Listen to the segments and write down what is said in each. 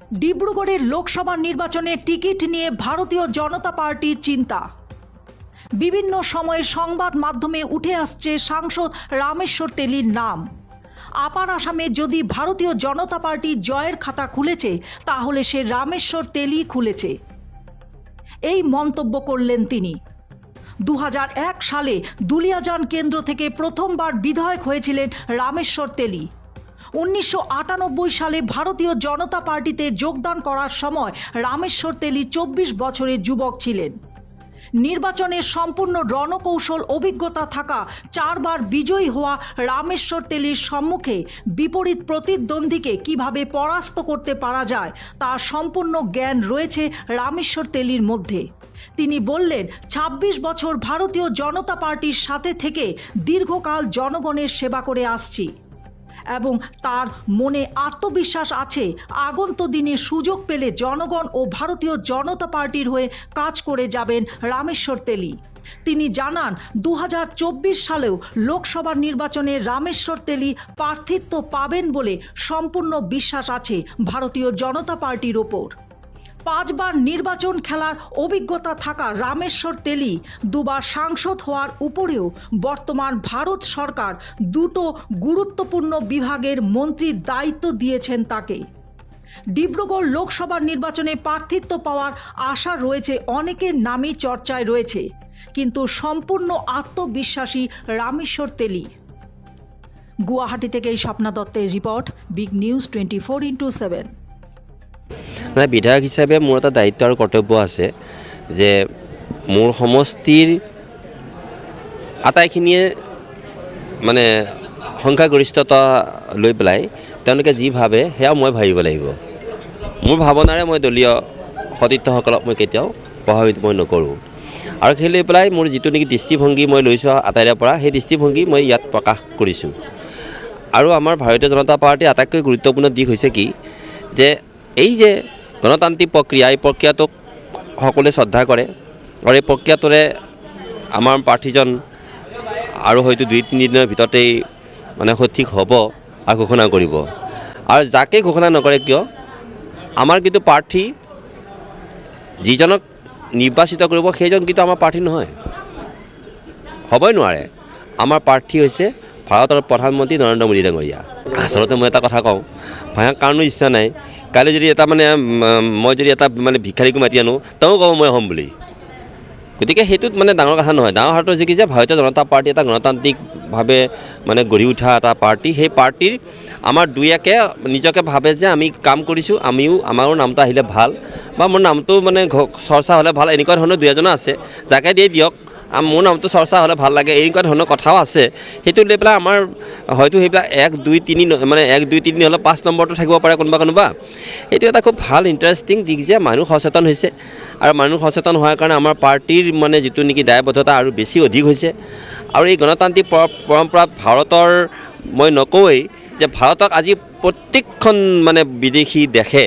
ডিব্রুগড়ের লোকসভা নির্বাচনে টিকিট নিয়ে ভারতীয় জনতা পার্টির চিন্তা। বিভিন্ন সময়ে সংবাদ মাধ্যমে উঠে আসছে সাংসদ রামেশ্বর তেলির নাম। আপার আসামে যদি ভারতীয় জনতা পার্টি জয়ের খাতা খুলেছে, তাহলে সে রামেশ্বর তেলি খুলেছে। এই মন্তব্য করলেন তিনি। দু হাজার এক সালে দুলিয়াজান কেন্দ্র থেকে প্রথমবার বিধায়ক হয়েছিলেন রামেশ্বর তেলি। উনিশশো আটানব্বই সালে ভারতীয় জনতা পার্টিতে যোগদান করার সময় রামেশ্বর তেলি চব্বিশ বছরের যুবক ছিলেন। নির্বাচনের সম্পূর্ণ রণকৌশল অভিজ্ঞতা থাকা চারবার বিজয়ী হওয়া রামেশ্বর তেলির সম্মুখে বিপরীত প্রতিদ্বন্দ্বীকে কীভাবে পরাস্ত করতে পারা যায় তার সম্পূর্ণ জ্ঞান রয়েছে রামেশ্বর তেলির মধ্যে। তিনি বললেন ২৬ বছর ভারতীয় জনতা পার্টির সাথে থেকে দীর্ঘকাল জনগণের সেবা করে আসছি। এবং তার মনে আত্মবিশ্বাস আছে। আগন্ত দিনে সুযোগ পেলে জনগণ ও ভারতীয় জনতা পার্টির হয়ে কাজ করে যাবেন রামেশ্বর তেলি। তিনি জানান দু হাজার চব্বিশ সালেও লোকসভা নির্বাচনে রামেশ্বর তেলি প্রার্থিত্ব পাবেন বলে সম্পূর্ণ বিশ্বাস আছে ভারতীয় জনতা পার্টির ওপর। পাঁচবার নির্বাচন খেলার অভিজ্ঞতা থাকা রামেশ্বর তেলি দুবার সাংসদ হওয়ার উপরেও বর্তমান ভারত সরকার দুটো গুরুত্বপূর্ণ বিভাগের মন্ত্রীর দায়িত্ব দিয়েছেন তাকে। ডিব্রুগড় লোকসভা নির্বাচনে প্রার্থিত্ব পাওয়ার আশা রয়েছে, অনেকের নামই চর্চায় রয়েছে, কিন্তু সম্পূর্ণ আত্মবিশ্বাসী রামেশ্বর তেলি। গুয়াহাটি থেকে স্বপ্না দত্তের report, big news twenty four into seven. মানে বিধায়ক হিচাপে মোৰ এটা দায়িত্ব আৰু কৰ্তব্য আছে যে মোৰ সমষ্টিৰ আটাইখিনিয়ে মানে সংখ্যাগৰিষ্ঠতা লৈ পেলাই তেওঁলোকে যি ভাবে সেয়া মই ভাবিব লাগিব। মোৰ ভাৱনাৰে মই দলীয় সতীৰ্থসকলক মই কেতিয়াও প্ৰভাৱিত মই নকৰোঁ। আৰু সেই লৈ পেলাই মোৰ যিটো নেকি দৃষ্টিভংগী মই লৈছোঁ আটাইৰে পৰা, সেই দৃষ্টিভংগী মই ইয়াত প্ৰকাশ কৰিছোঁ। আৰু আমাৰ ভাৰতীয় জনতা পাৰ্টীৰ আটাইতকৈ গুৰুত্বপূৰ্ণ দিশ হৈছে কি? যে এই যে গণতান্ত্ৰিক প্ৰক্ৰিয়া, এই প্ৰক্ৰিয়াটোক সকলোৱে শ্ৰদ্ধা কৰে আৰু এই প্ৰক্ৰিয়াটোৰে আমাৰ প্ৰাৰ্থীজন আৰু হয়তো দুই, তিনিদিনৰ ভিতৰতেই মানে সঠিক হ'ব আৰু ঘোষণা কৰিব। আৰু যাকেই ঘোষণা নকৰে কিয়, আমাৰ কিন্তু প্ৰাৰ্থী যিজনক নিৰ্বাচিত কৰিব, সেইজন কিন্তু আমাৰ প্ৰাৰ্থী নহয়। হ'বই নোৱাৰে। আমাৰ প্ৰাৰ্থী হৈছে ভাৰতৰ প্ৰধানমন্ত্ৰী নৰেন্দ্ৰ মোদী ডাঙৰীয়া। আচলতে মই এটা কথা কওঁ ভাঙা কাৰণো ইচ্ছা নাই। কাইলৈ যদি এটা মানে মই যদি এটা মানে ভিক্ষাৰীকো মাতি আনো তেওঁ ক'ব মই হ'ম বুলি। গতিকে সেইটোত মানে ডাঙৰ কথা নহয়। ডাঙৰ কথাটো হৈছে কি যে, ভাৰতীয় জনতা পাৰ্টী এটা গণতান্ত্ৰিকভাৱে মানে গঢ়ি উঠা এটা পাৰ্টী, সেই পাৰ্টীৰ আমাৰ দুই একে নিজকে ভাবে যে আমি কাম কৰিছোঁ, আমিও, আমাৰো নামটো আহিলে ভালো, বা মোৰ নামটো মানে চৰ্চা হ'লে ভালো, এনেকুৱা ধৰণৰ দুই এজনো আছে। যাকে দিয়ে দিয়ক। মোৰ নামটো চৰ্চা হ'লে ভালো লাগে। এনেকুৱা ধৰণৰ কথাও আছে। সেইটো লৈ পেলাই আমাৰ হয়তো সেইবিলাক এক, দুই, তিনি মানে এক, দুই, তিনি হ'লে পাঁচ নম্বৰটো থাকিব পাৰে কোনোবা কোনোবা। এইটো এটা খুব ভালো ইণ্টাৰেষ্টিং দিশ যে মানুহ সচেতন হৈছে। আৰু মানুহ সচেতন হোৱাৰ কাৰণে আমাৰ পাৰ্টীৰ মানে যিটো নেকি দায়বদ্ধতা আৰু বেছি অধিক হৈছে। আৰু এই গণতান্ত্ৰিক পৰম্পৰাত ভাৰতৰ, মই নকওঁৱেই যে ভাৰতক আজি প্ৰত্যেকখন মানে বিদেশি দেশে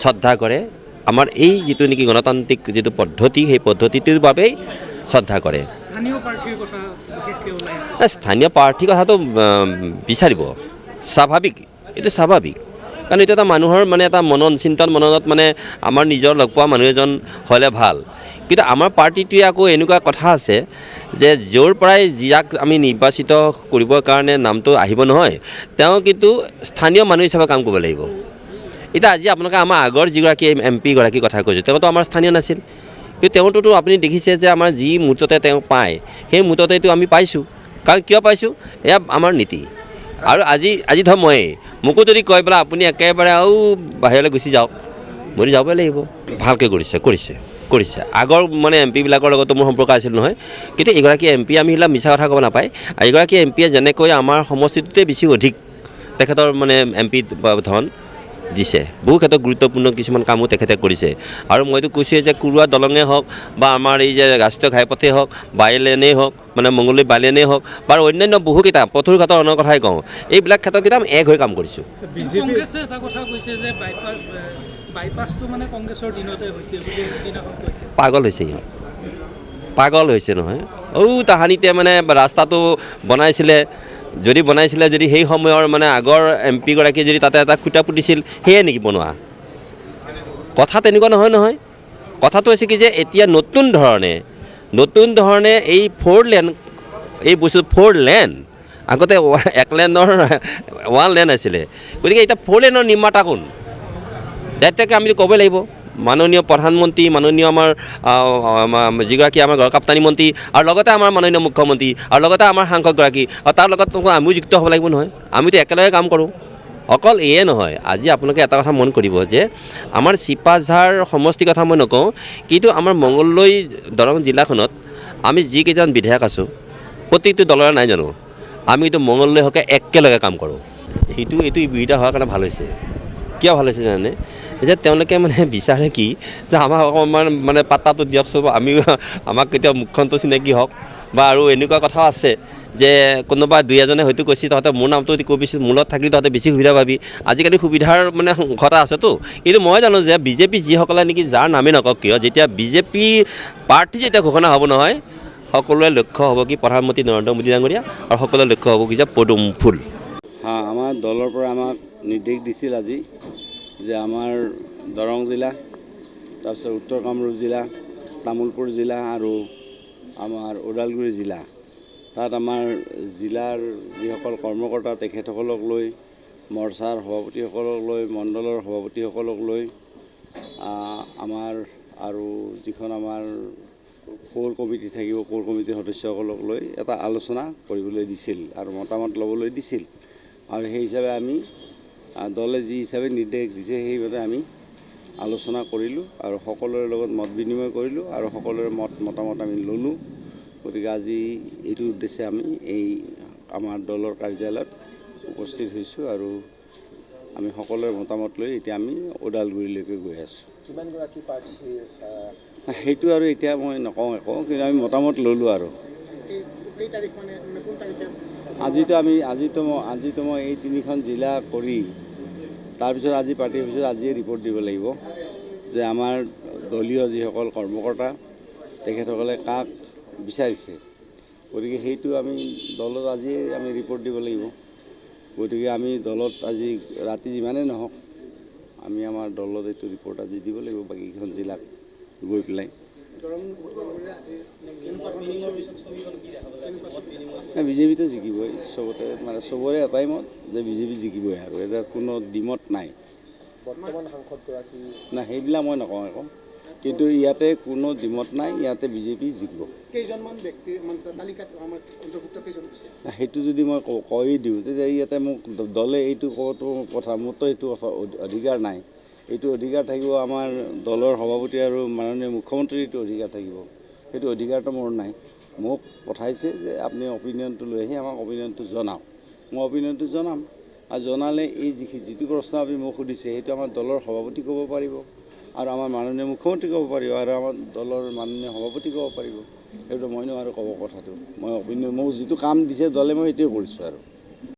শ্ৰদ্ধা কৰে। আমাৰ এই যিটো নেকি গণতান্ত্ৰিক যিটো পদ্ধতি, সেই পদ্ধতিটোৰ বাবেই শ্ৰদ্ধা কৰে স্থানীয় প্ৰাৰ্থীৰ কথাটো বিচাৰিব স্বাভাৱিক এইটো স্বাভাৱিক কাৰণ এইটো এটা মানুহৰ মানে এটা মনন চিন্তন মননত মানে আমাৰ নিজৰ লগ পোৱা মানুহ এজন হ'লে ভালো। কিন্তু আমাৰ পাৰ্টীটোৱে আকৌ এনেকুৱা কথা আছে যে য'ৰ পৰাই যাক আমি নিৰ্বাচিত কৰিবৰ কাৰণে নামটো আহিব নহয় তেওঁ কিন্তু স্থানীয় মানুহ হিচাপে কাম কৰিব লাগিব। এতিয়া আজি আপোনালোকে আমাৰ আগৰ যিগৰাকী এম পি পিগৰাকীৰ কথা কৈছোঁ তেওঁতো আমাৰ স্থানীয় নাছিল। কিন্তু তেওঁতোতো আপুনি দেখিছে যে আমাৰ যি মুহূৰ্ততে তেওঁ পায়, সেই মুহূৰ্ততেতো আমি পাইছোঁ। কাৰণ কিয় পাইছোঁ? এয়া আমাৰ নীতি। আৰু আজি আজি ধৰক ময়েই, মোকো যদি কয় পেলাই আপুনি একেবাৰে আৰু বাহিৰলৈ গুচি যাওক, মইতো যাবই লাগিব। ভালকৈ কৰিছে কৰিছে কৰিছে। আগৰ মানে এম পিবিলাকৰ লগতো মোৰ সম্পৰ্ক আছিল নহয়। কিন্তু এগৰাকী এম পি আমি সেইবিলাক মিছা কথা ক'ব নাপায়। আৰু এগৰাকী এম পিয়ে যেনেকৈ আমাৰ সমষ্টিটোতে বেছি অধিক, তেখেতৰ মানে এম পি ধন দিছে। বহু ক্ষেত্ৰত গুৰুত্বপূৰ্ণ কিছুমান কামো তেখেতে কৰিছে। আৰু মইতো কৈছোঁৱেই যে কুৰুৱা দলঙেই হওক বা আমাৰ এই যে ৰাষ্ট্ৰীয় ঘাইপথেই হওক বাইলেনেই হওক মানে মংগলদৈ বাইলেনেই হওক বা অন্যান্য বহুকেইটা পথৰ ঘাটৰ অন্য কথাই কওঁ এইবিলাক আমি এক হৈ কাম কৰিছোঁ। এটা কথা কৈছে যে বাইপাছ বাইপাছটো মানে পাগল হৈছে সিহঁত পাগল হৈছে নহয়। ঔ তাহানিতে মানে ৰাস্তাটো বনাইছিলে। যদি বনাইছিলে, যদি সেই সময়ৰ মানে আগৰ এম পিগৰাকীয়ে যদি তাতে এটা খুটা পুতিছিল, সেয়ে নেকি বনোৱা? কথা তেনেকুৱা নহয় নহয়। কথাটো হৈছে কি যে, এতিয়া নতুন ধৰণে নতুন ধৰণে এই ফ'ৰ লেন এই বস্তু ফ'ৰ লেন আগতে এক লেনৰ ওৱান লেন আছিলে। গতিকে এতিয়া ফ'ৰ লেনৰ নিৰ্মাতা কোন? দায়িত্বকে আমি ক'বই লাগিব। মাননীয় প্ৰধানমন্ত্ৰী মাননীয় আমাৰ যিগৰাকী আমাৰ গড়কাপ্তানী মন্ত্ৰী, আৰু লগতে আমাৰ মাননীয় মুখ্যমন্ত্ৰী, আৰু লগতে আমাৰ সাংসদগৰাকী, আৰু তাৰ লগত আমিও যুক্ত হ'ব লাগিব নহয়। আমিতো একেলগে কাম কৰোঁ। অকল এয়ে নহয়, আজি আপোনালোকে এটা কথা মন কৰিব যে, আমাৰ চিপাঝাৰ সমষ্টিৰ কথা মই নকওঁ, কিন্তু আমাৰ মংগলদৈ দৰং জিলাখনত আমি যিকেইজন বিধায়ক আছোঁ প্ৰত্যেকটো দলৰে নাই জানো আমি এইটো মংগলদৈ হকে একেলগে কাম কৰোঁ। এইটো এইটো বিৰোধিতা হোৱাৰ কাৰণে ভালো হৈছে। কিয় ভালো হৈছে জানে যে তেওঁলোকে মানে বিচাৰে কি, যে আমাক অকণমান মানে পাত্তাটো দিয়কচোন আমিও আমাক কেতিয়াও মুখখনটো চিনাকি হওক। বা আৰু এনেকুৱা কথাও আছে যে কোনোবা দুই এজনে হয়তো কৈছে, তহঁতে মোৰ নামটো কবিছিল মোৰ থাকিলে তহঁতে বেছি সুবিধা পাবি। আজিকালি সুবিধাৰ মানে ঘটা আছেতো। কিন্তু মই জানো যে বিজেপি যিসকলে নেকি যাৰ নামেই নকওক কিয়, যেতিয়া বিজেপি প্ৰাৰ্থী যেতিয়া ঘোষণা হ'ব নহয় সকলোৰে লক্ষ্য হ'ব কি প্ৰধানমন্ত্ৰী নৰেন্দ্ৰ মোদী ডাঙৰীয়া আৰু সকলোৰে লক্ষ্য হ'ব কি যে পদুম ফুল। হা, আমাৰ দলৰ পৰা আমাক নিৰ্দেশ দিছিল আজি। যে আমাৰ দৰং জিলা তাৰপিছত উত্তৰ কামৰূপ জিলা তামোলপুৰ জিলা আৰু আমাৰ ওদালগুৰি জিলা। তাত আমাৰ জিলাৰ যিসকল কৰ্মকৰ্তা তেখেতসকলক লৈ মৰ্চাৰ সভাপতিসকলক লৈ মণ্ডলৰ সভাপতিসকলক লৈ আমাৰ আৰু যিখন আমাৰ কোৰ কমিটি থাকিব কোৰ কমিটিৰ সদস্যসকলক লৈ এটা আলোচনা কৰিবলৈ দিছিল আৰু মতামত ল'বলৈ দিছিল। আৰু সেই হিচাপে আমি দলে যি হিচাপে নিৰ্দেশ দিছে সেইমতে আমি আলোচনা কৰিলোঁ আৰু সকলোৰে লগত মত বিনিময় কৰিলোঁ আৰু সকলোৰে মত মতামত আমি ল'লোঁ। গতিকে আজি এইটো উদ্দেশ্যে আমি এই আমাৰ দলৰ কাৰ্যালয়ত উপস্থিত হৈছোঁ আৰু আমি সকলোৰে মতামত লৈ এতিয়া আমি ওদালগুৰিলৈকে গৈ আছোঁ। সেইটো আৰু এতিয়া মই নকওঁ একো কিন্তু আমি মতামত ল'লোঁ আৰু। আজিতো আমি আজিতো মই আজিতো মই এই তিনিখন জিলা কৰি তাৰপিছত আজি পাৰ্টি অফিচত আজিয়ে ৰিপৰ্ট দিব লাগিব যে আমাৰ দলীয় যিসকল কৰ্মকৰ্তা তেখেতসকলে কাক বিচাৰিছে। গতিকে সেইটো আমি দলত আজিয়ে আমি ৰিপৰ্ট দিব লাগিব। গতিকে আমি দলত আজি ৰাতি যিমানেই নহওক আমি আমাৰ দলত এইটো ৰিপৰ্ট আজি দিব লাগিব বাকীকেইখন জিলাক গৈ পেলাই। বিজেপিটো জিকিবই চবতে মানে চবৰে এটাই মত যে বিজেপি জিকিবই আৰু এটা কোনো দ্বিমত নাই। বৰ্তমান সাংসদগৰাকী না সেইবিলাক মই নকওঁ একো কিন্তু ইয়াতে কোনো দ্বিমত নাই ইয়াতে বিজেপি জিকিব। সেইটো যদি মই ক- দিওঁ তেতিয়া ইয়াতে মোক দলে এইটো কোৱাটো কথা মোৰতো এইটো অধিকাৰ নাই। এইটো অধিকাৰ থাকিব আমাৰ দলৰ সভাপতি আৰু মাননীয় মুখ্যমন্ত্ৰীৰ এইটো অধিকাৰ থাকিব। সেইটো অধিকাৰটো মোৰ নাই। মোক পঠাইছে যে আপুনি অপিনিয়নটো লৈ আহি আমাক অপিনিয়নটো জনাওক। মই অপিনিয়নটো জনাম আৰু জনালে এই যিখি যিটো প্ৰশ্ন আপুনি মোক সুধিছে সেইটো আমাৰ দলৰ সভাপতি ক'ব পাৰিব আৰু আমাৰ মাননীয় মুখ্যমন্ত্ৰী ক'ব পাৰিব আৰু আমাৰ দলৰ মাননীয় সভাপতি ক'ব পাৰিব। সেইটো মই নোৱাৰোঁ ক'ব কথাটো। মই অপিনিয়ন মোক যিটো কাম দিছে দলে মই সেইটোৱে কৰিছোঁ আৰু।